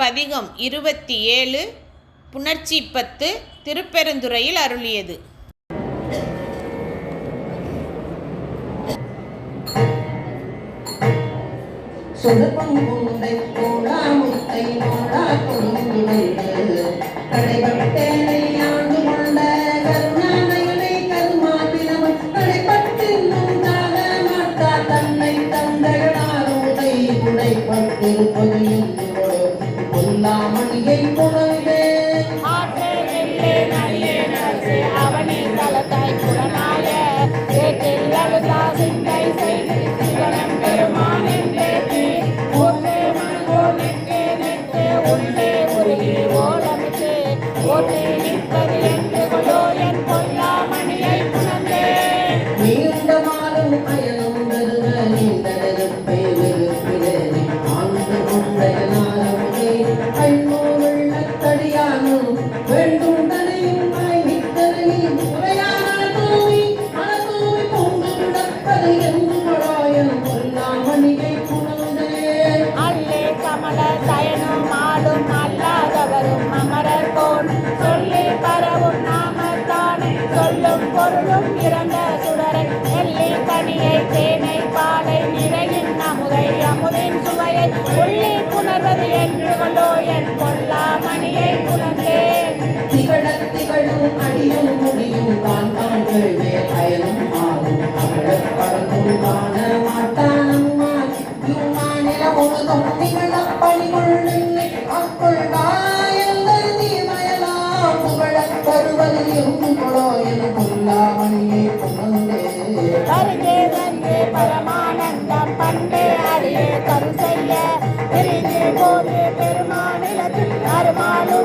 பதிகம் இருபத்தி ஏழு புணர்ச்சி பத்து திருப்பெருந்துறையில் அருளியது. சொதப்பம் உண்டை இல்லாமல் என் I உணர்வது என்றுகளோ என் கொல்லா மணியை உணர்ந்தேன் திகழும் அடியும் முடியும் தான் தமிழ் வேயலும் ஆகும். தமிழர் பறந்தும் காண மாட்டான் அம்மா யுமா நில முழுதும் திகழப் பணிகொள் அக்குள் வாயல்கள் நீ மயலாம் புகழத் தருவது இருந்துகளோ என் கொல்லா மணியை பரமானந்தம் பண்டே அறியே பெருமாநிலத்தில் அருமான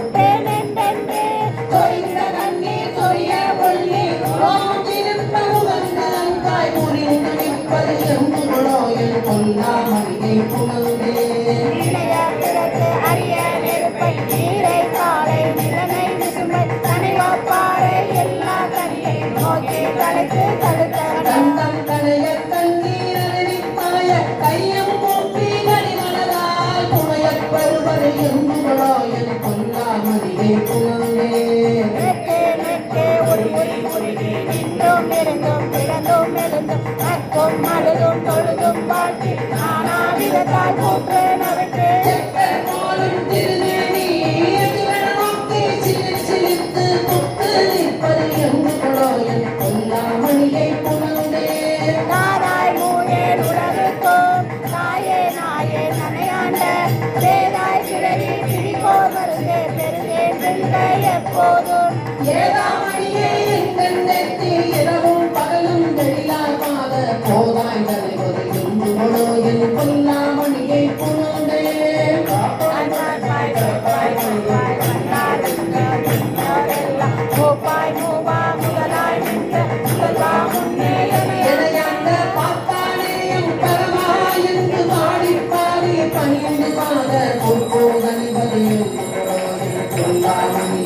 que என் பிள்ளை எப்போதும் ஏதாமணியே எங்கள் நெற்றில் இரவும் பகலும் தெளிலார் மாத போதாய் தலை ஒரு இந்து முழு என் பொல்லாமணியை புணர்ந்தே கோப்பாய் மூவா முதலாய் நின்ற முதல்வா முன்னே பரமா என்று பாடிப்பாடி பணிந்து பாத பொற்போதனை Thank you.